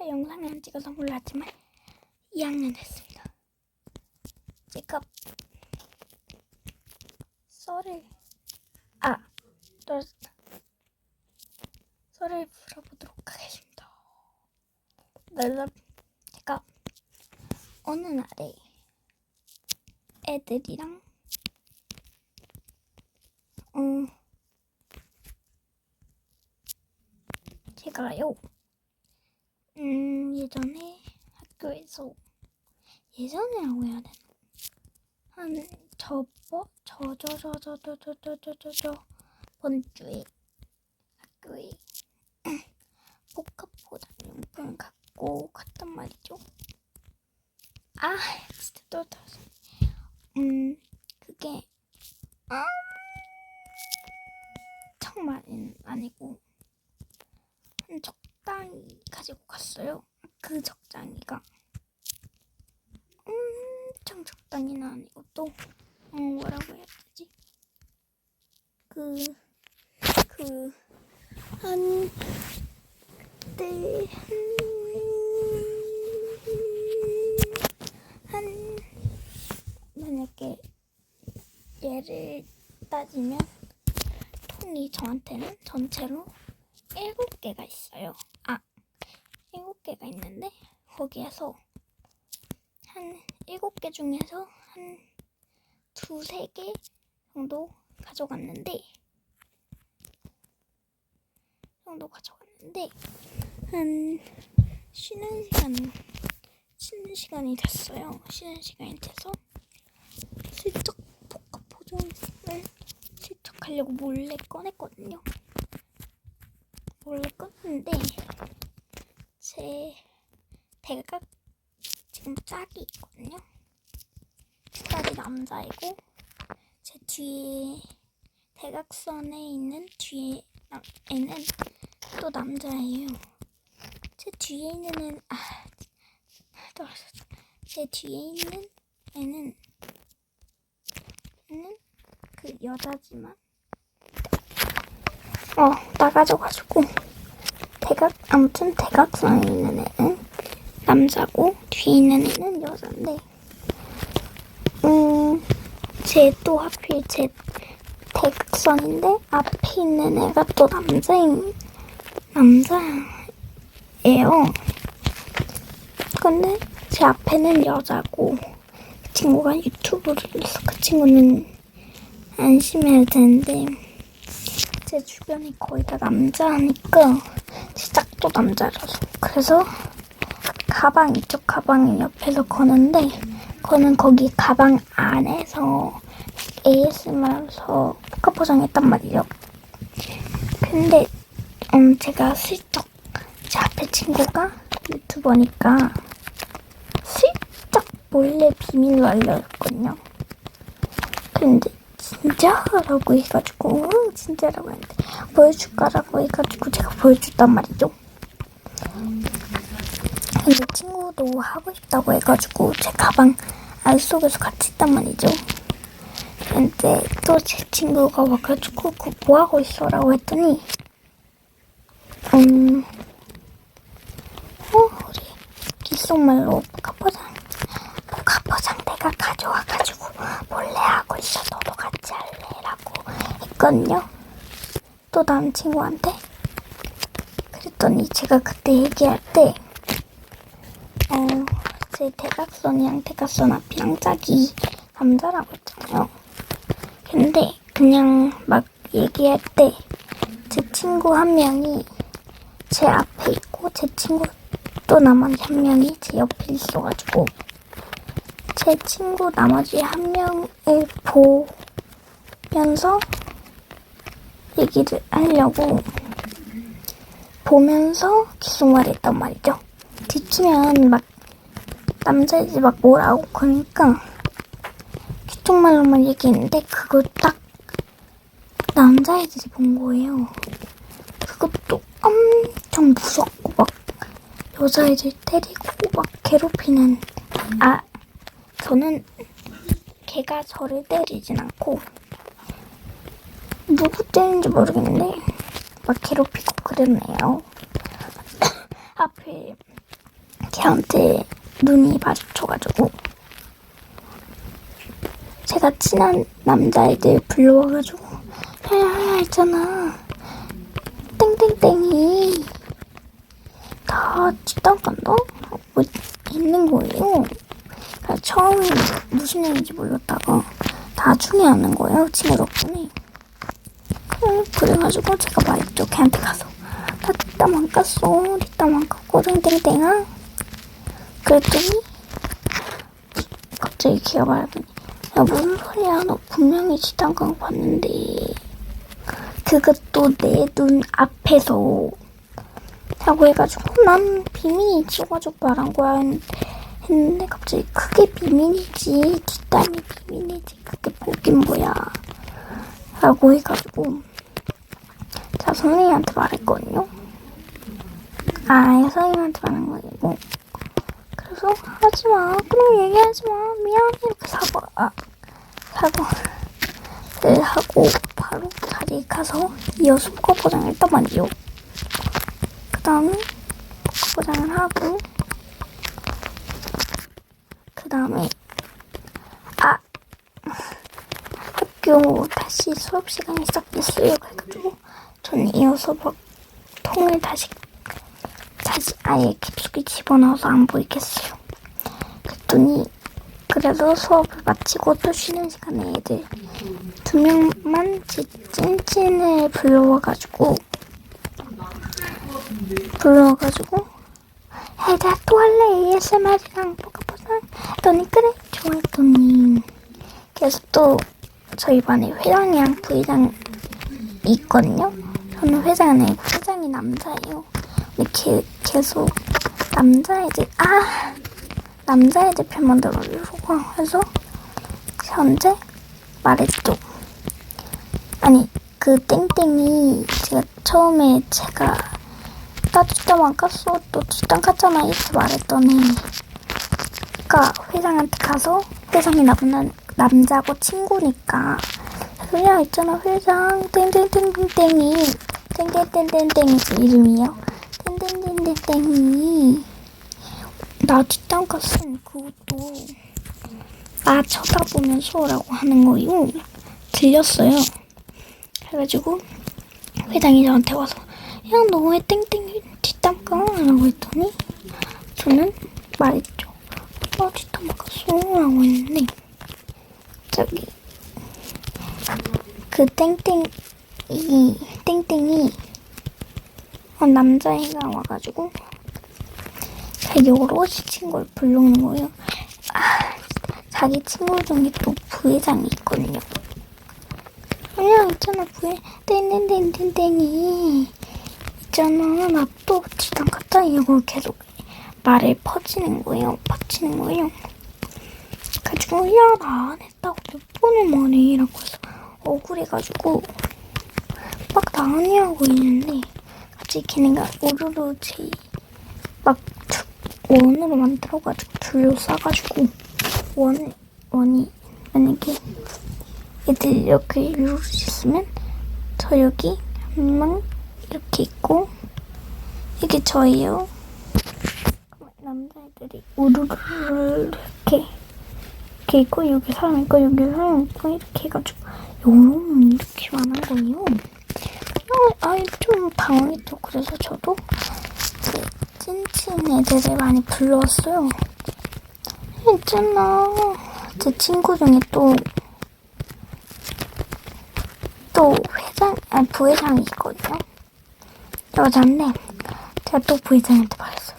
제가 영상을 안 찍어서 몰랐지만 2학년 됐습니다. 제가 썰을 아 떨어졌다. 썰을 풀어보도록 하겠습니다. 멜론 제가 어느 날에 애들이랑 음 제가요 음 예전에 학교에서 예전이라고 해야 되나? 한 저번 저저저저저저저저저 번 주에 학교에 복합포장 용품을 갖고 갔단 말이죠. 아 진짜 또 떨어져. 음 그게 정말은 아니고 한 적당히 가지고 갔어요. 그 적당히가 엄청 적당히는 아니고 또 어, 뭐라고 해야 되지? 그, 그, 한, 그때, 한, 한, 만약에 얘를 따지면 통이 저한테는 전체로 일곱 개가 있어요. 아, 일곱 개가 있는데 거기에서 한 일곱 개 중에서 한 두세 개 정도 가져갔는데 정도 가져갔는데 한 쉬는 시간 쉬는 시간이 됐어요. 쉬는 시간이 돼서 슬쩍 복합 보존을 슬쩍 하려고 몰래 꺼냈거든요. 몰래 꺼냈는데 제 대각 지금 짝이 있거든요. 짝이 남자이고 제 뒤에 대각선에 있는 뒤에는 또 남자예요. 제 뒤에 있는 애는 아 떨어졌어. 제 뒤에 있는 애는 애는 그 여자지만 어 나가져가지고 대각 아무튼 대각선에 있는 애는 남자고 뒤에 있는 애는 여잔데 음제 또 하필 제 대각선인데 앞에 있는 애가 또 남자인 남자예요. 근데 제 앞에는 여자고 그 친구가 유튜브를 해서 그 친구는 안심해야 되는데 제 주변이 거의 다 남자니까 제 짝도 남자라서 그래서 가방 이쪽 가방 옆에서 거는데 거는 거기 가방 안에서 ASMR에서 포카 포장했단 말이에요. 근데 음 제가 슬쩍 제 앞에 친구가 유튜버니까 슬쩍 몰래 비밀로 알려줬거든요. 근데 진짜라고 해가지고 응, 진짜라고 했는데 보여줄까라고 해가지고 제가 보여줬단 말이죠. 근데 친구도 하고 싶다고 해가지고 제 가방 안 속에서 같이 있단 말이죠. 근데 또 제 친구가 와가지고 그 뭐하고 있어 라고 했더니 음, 어, 우리 귓속말로 포카포장 포카포장 내가 가져와가지고 몰래 하고 있어 너도 같이 할래 라고 했거든요. 또 남친구한테 그랬더니 제가 그때 얘기할 때 대각선이랑 대각선 앞이랑 짝이 남자라고 했잖아요. 근데 그냥 막 얘기할 때 제 친구 한 명이 제 앞에 있고 제 친구 또 나머지 한 명이 제 옆에 있어가지고 제 친구 나머지 한 명을 보면서 얘기를 하려고 보면서 귓속말을 했단 말이죠. 뒤치면 막 남자애들이 막 뭐라고 그러니까 귓속말로만 얘기했는데 그걸 딱 남자애들이 본 거예요. 그것도 엄청 무섭고 막 여자애들 때리고 막 괴롭히는 아 저는 걔가 저를 때리진 않고 누구 때리는지 모르겠는데 막 괴롭히고 그랬네요. 하필 걔한테 눈이 마주쳐가지고 제가 친한 남자애들 불러와가지고 야야야 있잖아 땡땡땡이 다 집단 간다? 하고 있는 거예요. 그러니까 처음에 무슨 얘기인지 몰랐다가 나중에 아는 거예요. 친구 덕분에. 그래, 그래가지고 제가 말했죠. 걔한테 가서 나 뒷담 안 깠어. 뒷담 안 깠거든 땡땡아. 그랬더니 갑자기 걔가 말하더니 야 무슨 소리야. 너 분명히 깐거 봤는데. 그것도 내 눈 앞에서. 라고 해가지고 난 비밀이지 가지고 말한 거야. 했는데 갑자기 그게 비밀이지. 뒷담이 비밀이지. 그게 보긴 뭐야. 라고 해가지고 자 선생님한테 말했거든요. 아 선생님한테 말한 거 아니고 그래서 하지마. 그럼 얘기하지마. 미안 이렇게 사과 아, 사과를 하고 바로 자리에 가서 이어서 거 포장을 말이에요. 그 다음에 포장을 하고 그 다음에 아 학교 다시 수업 시간이 시작됐어요. 그래가지고 저는 이어서 막 통을 다시 아예 깊숙이 집어넣어서 안 보이겠어요. 그랬더니 그래도 수업을 마치고 또 쉬는 시간에 애들 두 명만 제 찐찐을 불러와가지고 불러가지고 애들아 또 할래? ASMR이랑 포카포상 했더니 그래 좋아했더니. 그래서 또 저희 반에 회장이랑 부회장 있거든요. 저는 회장 아니고 회장이 남자예요 걔, 계속 남자애들 아 남자애들 편만 들어주고 해서 현재 말했죠 아니 그 땡땡이 제가 처음에 제가 안 깠어. 너 뒷담 깠잖아. 이렇게 말했더니 그니까 회장한테 가서 회장이 남, 남자고 친구니까 야 있잖아 회장 땡땡땡땡땡이 땡땡땡땡땡이 이름이요. 땡땡땡땡땡이 나 뒷담 깠으니 그것도 나 쳐다보면서라고 하는 거요. 들렸어요. 그래가지고 회장이 저한테 와서 야너왜 땡땡이 뒷담 까? 라고 했더니 저는 말했죠. 아 뒷담 깠어 라고 했는데 저기 그 땡땡이 땡땡이 어, 남자애가 와가지고 제 여럿이 친구를 부르는 거예요. 아, 자기 친구 중에 또 부회장이 있거든요. 그냥 있잖아 부회. 땡땡땡땡땡이. 있잖아 나또 지단 갔다 이거 계속 말을 퍼지는 거예요 퍼지는 거예요. 가지고 야 나 안 했다고 몇 번을 말해? 라고 해서 억울해가지고 막 하고 있는데 갑자기 걔네가 오르르 제막 원으로 만들어가지고 둘러싸가지고 원 원이 만약에 애들 이렇게 이루어졌으면 저 여기 한 명 이렇게 있고 이게 저예요. 남자애들이 우르르 이렇게 이렇게 있고 여기 사람 있고 여기 사람 있고 이렇게 해가지고 요런 이렇게 많은 거예요. 어, 아이 좀 당황했죠. 그래서 저도 그 찐친 애들을 많이 불러왔어요. 있잖아. 제 친구 중에 또 또 회장, 아니 부회장이 있거든요. 여잔데 제가 또 부회장한테 말했어요.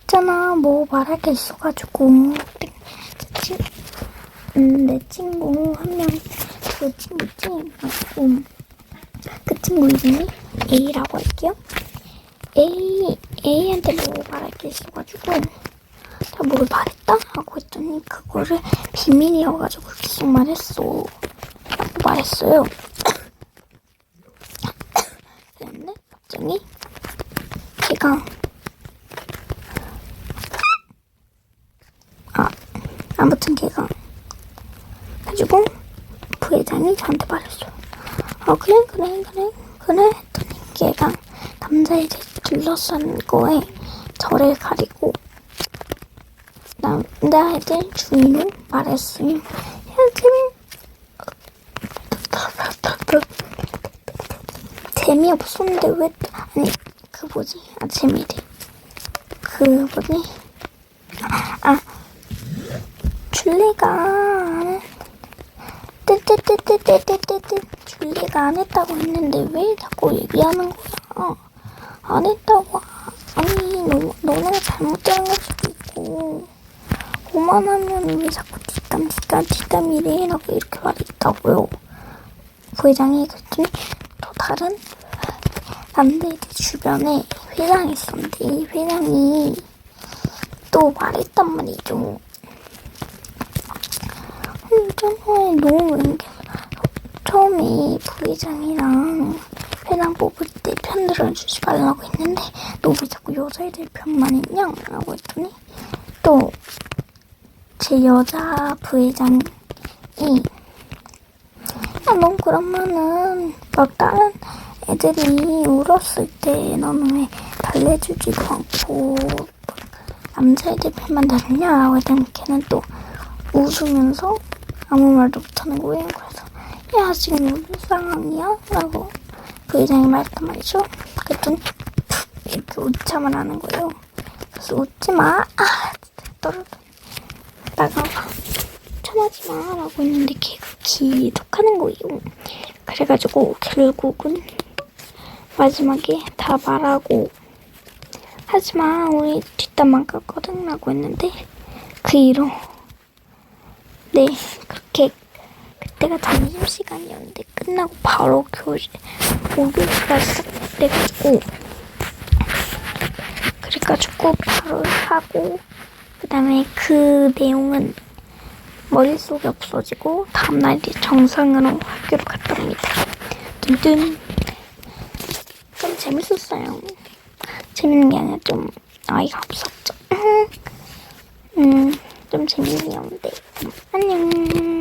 있잖아, 뭐 말할 게 있어가지고 제 친, 음, 내 친구 한 명, 그 친구 있지? 음, 그 친구 이름이 A라고 할게요. A, A한테 뭐 말할 게 있어가지고 내가 뭘 말했다? 하고 했더니 그거를 비밀이어가지고 계속 말했어. 라고 말했어요. 그랬는데 갑자기 걔가 아 아무튼 걔가 가지고 부회장이 저한테 말했어요. 어 그래 그래 그래 그래 했더니 걔가 남자애들 둘러싼 거에 저를 가리고 남, 나한테 주인은 말했어요. 야, 재미, 재미없었는데 왜, 아니, 그 뭐지, 아, 재미래. 그 뭐지, 아, 줄리가 안, 뜨뜨뜨뜨뜨뜨뜨 줄리가 안 했다고 했는데 왜 자꾸 얘기하는 거야? 안 했다고, 아니, 너, 너네가 잘못된 걸 수도 있고. 오만하면 왜 자꾸 뒷담 뒷담 뒷담 이래 라고 이렇게 말했다고요 부회장이 그랬더니 또 다른 남들들 주변에 회장이 있었는데 이 회장이 또 말했단 말이죠 음, 저번에 너무 왠게 처음에 부회장이랑 회장 뽑을 때 편 들어주지 말라고 했는데 너 왜 자꾸 여자애들 편만 했냐? 라고 했더니 또 제 여자 부회장이 아, 넌 그러면은 막 다른 애들이 울었을 때 너는 왜 달래주지도 않고 막 남자애들 편만 다루냐라고 했더니 걔는 또 웃으면서 아무 말도 못하는 거예요. 그래서 야 지금 무슨 상황이야? 라고 부회장이 말했단 말이죠. 그랬더니 푹 이렇게 웃참을 하는 거예요. 그래서 웃지 마. 아 떨어져. 나가봐. 참하지 마 라고 했는데 걔가 기독하는 거예요. 그래가지고 결국은 마지막에 다 말하고 하지마 우리 뒷담만 깠거든 라고 했는데 그 이후 네 그때가 점심시간이었는데 끝나고 바로 교실 5교시가 시작돼가지고 그래가지고 바로 하고 그 다음에 그 내용은 머릿속에 없어지고 다음날 이제 정상으로 학교로 갔답니다. 뚠뚠. 좀 재밌었어요. 재밌는 게 아니라 좀 어이가 없었죠. 음, 좀 재밌네요. 네. 안녕.